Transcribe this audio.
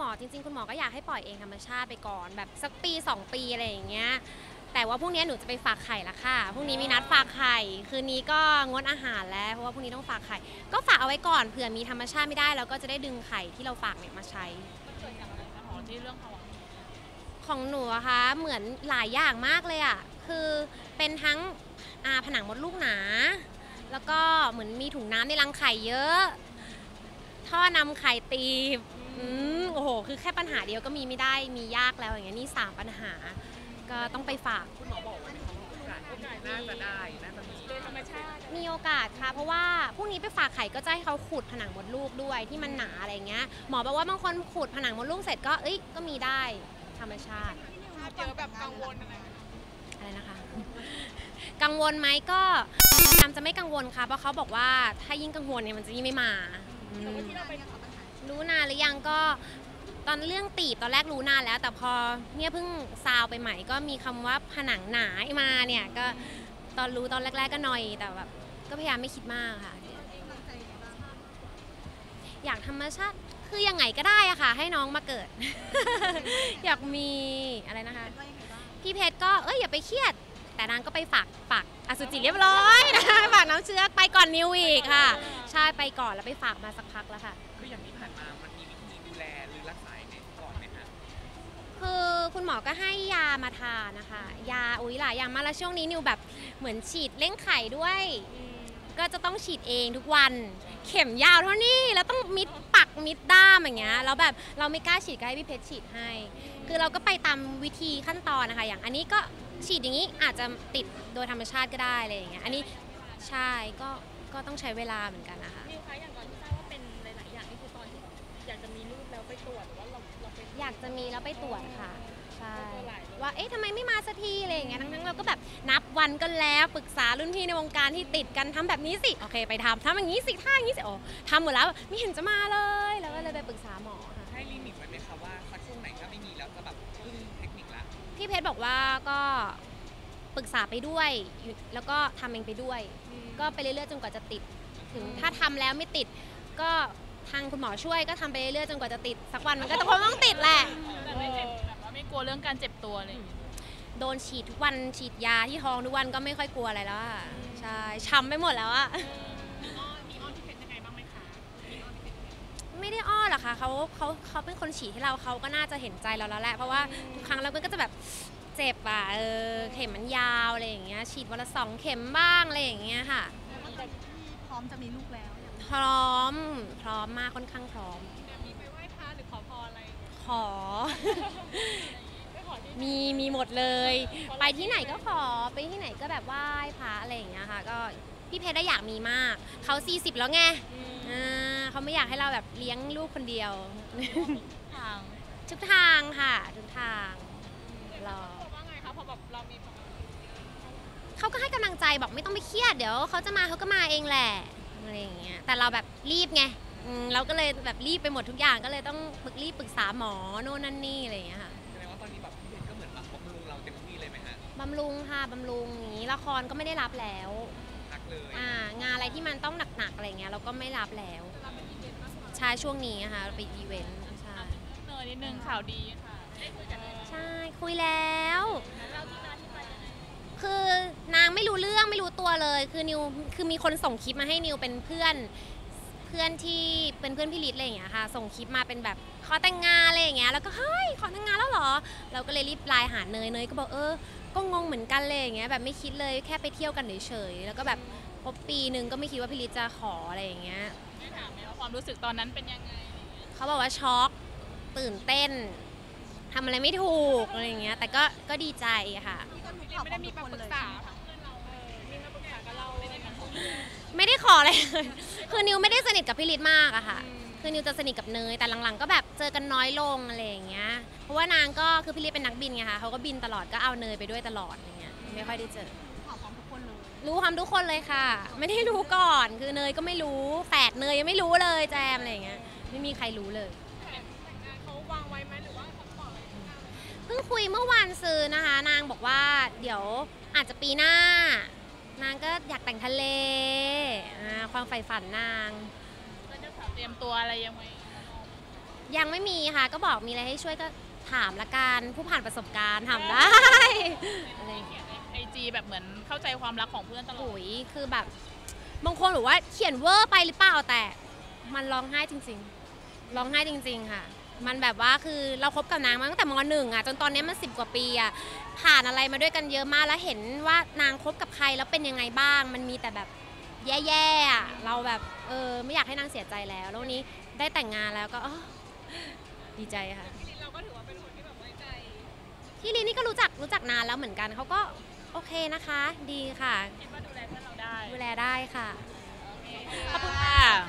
หมอจริงๆ คุณหมอก็อยากให้ปล่อยเองธรรมชาติไปก่อน แบบสักปี 2 ปีอะไรอย่างเงี้ยแต่ว่าพรุ่งนี้หนูจะไปฝากไข่ละค่ะ พรุ่งนี้มีนัดฝากไข่ คืนนี้ก็งดอาหารแล้ว เพราะว่าพรุ่งนี้ต้องฝากไข่ ก็ฝากเอาไว้ก่อนเผื่อมีธรรมชาติไม่ได้เราก็จะได้ดึงไข่ที่เราฝากเนี่ยมาใช้ เกิดจากอะไรคะหมอที่เรื่องของหนูอะคะเหมือนหลายอย่างมากเลยอะคือเป็นทั้งอ่าผนังมดลูกหนา แล้วก็เหมือนมีถุงน้ำในรังไข่เยอะ ท่อนำไข่ตีบ อืมโอ้โห คือแค่ปัญหาเดียวก็มีไม่ได้ มียากแล้วอย่างเงี้ยนี่สามปัญหา ก็ต้องไปฝาก คุณหมอบอกว่าเขาโอกาสที่น่าจะได้น่าจะมีโดยธรรมชาติมีโอกาสค่ะ เพราะว่าพรุ่งนี้ไปฝากไข่ก็จะให้เขาขุดผนังมดลูกด้วยที่มันหนาอะไรเงี้ย หมอบอกว่าบางคนขุดผนังมดลูกเสร็จก็เอ้ย ก็มีได้ธรรมชาติ เจอแบบกังวลอะไรไหมอะไรนะคะ กังวลไหมก็พยายามจะไม่กังวลค่ะ เพราะเขาบอกว่าถ้ายิ่งกังวลเนี่ยมันจะยิ่งไม่มาอืมรู้ รู้นานหรือยังก็ตอนเรื่องตีบตอนแรกรู้นานแล้ว แต่พอเนี่ยเพิ่งซาวไปใหม่ ก็มีคำว่าผนังหนามาเนี่ยก็ตอนรู้ตอนแรก ๆก็หน่อยแต่แบบก็พยายามไม่คิดมากค่ะ อยากธรรมชาติคือยังไงก็ได้อะค่ะ ให้น้องมาเกิด อยากมีอะไรนะคะ พี่เพชรก็เอ้ยอย่าไปเครียด แต่นางก็ไปฝากฝากอสุจิเรียบร้อยนะคะฝากน้ำเชื้อไปก่อนนิวอีกค่ะ ใช่ไปก่อนแล้วไปฝากมาสักพักแล้วค่ะ คือคุณหมอก็ให้ยามาทานนะคะ ยาอุ้ยหลายอย่างมากแล้วช่วงนี้นิวแบบเหมือนฉีดเร่งไข่ด้วย ก็จะต้องฉีดเองทุกวัน เข็มยาวเท่านี้แล้วต้องมิดปักมิดด้ามอย่างเงี้ยแล้วแบบเราไม่กล้าฉีดก็ให้พี่เพชรฉีดให้ คือเราก็ไปตามวิธีขั้นตอนนะคะ อย่างอันนี้ก็ฉีดอย่างนี้อาจจะติดโดยธรรมชาติก็ได้อะไรอย่างเงี้ยอันนี้ใช่ก็ก็ต้องใช้เวลาเหมือนกันนะคะนิวคะอย่างตอนที่ทราบว่า จะมีลูกแล้วไปตรวจหรือว่าเราเราเป็นอยากจะมีแล้วไปตรวจค่ะใช่ตัวหลายเลยว่าเอ๊ะทำไมไม่มาสักทีอะไรอย่างเงี้ยทั้งๆเราก็แบบนับวันกันแล้วปรึกษารุ่นพี่ในวงการที่ติดกันทำแบบนี้สิโอเคไปทำทำอย่างนี้สิท่าอย่างนี้สิโอ้ทำหมดแล้วไม่เห็นจะมาเลยแล้วก็เลยไปปรึกษาหมอค่ะให้ลิมิตไว้ไหมคะว่าสักช่วงไหนถ้าไม่มีแล้วจะแบบพึ่งเทคนิคละพี่เพชรบอกว่าก็ปรึกษาไปด้วยอยู่แล้วก็ทำเองไปด้วย ก็ไปเรื่อยๆจนกว่าจะติดถึงถ้าทำแล้วไม่ติดก็ ทางคุณหมอช่วยก็ทำไปเรื่อยๆจนกว่าจะติด สักวันมันก็ต้องคงต้องติดแหละ แต่ไม่เจ็บแบบว่าไม่กลัวเรื่องการเจ็บตัวอะไรอย่างเงี้ยโดนฉีดทุกวันฉีดยาที่ท้องทุกวันก็ไม่ค่อยกลัวอะไรแล้วอะใช่ช้ำไปหมดแล้วอะมีอ้อนมีอ้อนพี่เพชรยังไงบ้างไหมคะมีอ้อนพี่เพชรยังไงไม่ได้อ้อนหรอกค่ะเขาเขาเขาเป็นคนฉีดให้เราเขาก็น่าจะเห็นใจเราแล้วแหละเพราะว่าทุกครั้งเราก็จะแบบเจ็บอะเออเข็มมันยาวอะไรอย่างเงี้ยฉีดวันละสองเข็มบ้างอะไรอย่างเงี้ยค่ะ พร้อมจะมีลูกแล้วอย่าง พร้อม พร้อมมากค่อนข้างพร้อมแต่มีไปไหว้พระหรือขอพรอะไรอย่างเงี้ยขอไม่ขอที่มีมีหมดเลย ไปที่ไหนก็ขอไปที่ไหนก็แบบไหว้พระอะไรอย่างเงี้ยค่ะ ก็พี่เพชรได้อยากมีมากเขา 40 แล้วไงอืมอ่าเขาไม่อยากให้เราแบบเลี้ยงลูกคนเดียว ทางทุกทางค่ะทุกทางรอบอกว่าไงคะพอแบบเรามีแบบเขาก็ให้กำลังใจบอกไม่ต้องไปเครียดเดี๋ยวเขาจะมาเขาก็มาเองแหละ อะไรอย่างเงี้ยแต่เราแบบรีบไงอืมเราก็เลยแบบรีบไปหมดทุกอย่างก็เลยต้องปรึกรีบปรึกษาหมอโน่นนั่นนี่อะไรอย่างเงี้ยค่ะแสดงว่าตอนนี้แบบพี่เพชรก็เหมือนแบบบำรุงเราเต็มที่เลยไหมฮะบำรุงค่ะบำรุงอย่างนี้ละครก็ไม่ได้รับแล้วพักเลยอ่างานอะไรที่มันต้องหนักๆอะไรเงี้ยเราก็ไม่รับแล้วใช่ช่วงนี้นะคะไปอีเวนต์ใช่เนยนิดนึงข่าวดีค่ะได้คุยกันเลยใช่คุยแล้ว คือนางไม่รู้เรื่องไม่รู้ตัวเลย คือนิวคือมีคนส่งคลิปมาให้นิวเป็นเพื่อนเพื่อนที่เป็นเพื่อนพี่ลิศอะไรอย่างเงี้ยค่ะ ส่งคลิปมาเป็นแบบขอแต่งงานอะไรอย่างเงี้ยแล้วก็เฮ้ยขอแต่งงานแล้วเหรอ เราก็เลยรีบไลน์หาเนยเนยก็บอกเออก็งงเหมือนกันเลยอย่างเงี้ยแบบไม่คิดเลยแค่ไปเที่ยวกันเฉยๆแล้วก็แบบพอปีหนึ่งก็ไม่คิดว่าพี่ลิศจะขออะไรอย่างเงี้ยได้ถามไหมว่าความรู้สึกตอนนั้นเป็นยังไงอะไรอย่างเงี้ยเขาบอกว่าช็อกตื่นเต้น ทำอะไรไม่ถูกอะไรอย่างเงี้ยแต่ก็ก็ดีใจค่ะ ไม่ได้มีมาปรึกษาทั้งเพื่อนเราเออมีมาปรึกษากับเราไม่ได้มาขอไม่ได้ขออะไรเลย คือนิวไม่ได้สนิทกับพี่ลิศมากอะค่ะ คือนิวจะสนิทกับเนย แต่หลังๆ ก็แบบเจอกันน้อยลงอะไรอย่างเงี้ย เพราะว่านางก็คือพี่ลิศเป็นนักบินไงคะเขาก็บินตลอดก็เอาเนยไปด้วยตลอดอย่างเงี้ย ไม่ค่อยได้เจอข่าวพร้อมทุกคนเลยรู้ความทุกคนเลยค่ะ ไม่ได้รู้ก่อน คือเนยก็ไม่รู้ แฝดเนยยังไม่รู้เลยแจมอะไรอย่างเงี้ย ไม่มีใครรู้เลย พิ่งคุยเมื่อวานซื้อนะคะ นางบอกว่าเดี๋ยวอาจจะปีหน้า นางก็อยากแต่งทะเลอ่าความใฝ่ฝันนาง แล้วเจ้าสาวเตรียมตัวอะไรยังไงยังไม่มีค่ะ ก็บอกมีอะไรให้ช่วยก็ถามละกันผู้ผ่านประสบการณ์ถามได้อะไรอย่างเงี้ยไอจีแบบเหมือนเข้าใจความรักของเพื่อนตลอด โอ้ยคือแบบบางคนบอกว่าเขียนเวอร์ไปหรือเปล่าแต่ มันร้องไห้จริงๆร้องไห้จริง ๆ ค่ะ มันแบบว่าคือเราคบกับนางมาตั้งแต่มหนึ่งอะจนตอนนี้มันสิบกว่าปีอะผ่านอะไรมาด้วยกันเยอะมากแล้วเห็นว่านางคบกับใครแล้วเป็นยังไงบ้าง มันมีแต่แบบแย่ๆอะเราแบบเออไม่อยากให้นางเสียใจแล้ว แล้ววันนี้ได้แต่งงานแล้วก็อ้อดีใจค่ะเราก็ถือว่าเป็นคนที่แบบไว้ใจพี่ลีนี่ก็รู้จักรู้จักนานแล้วเหมือนกันเขาก็โอเคนะคะ ดีค่ะคิดว่าดูแลเพื่อนเราได้ดูแลได้ค่ะขอบคุณค่ะ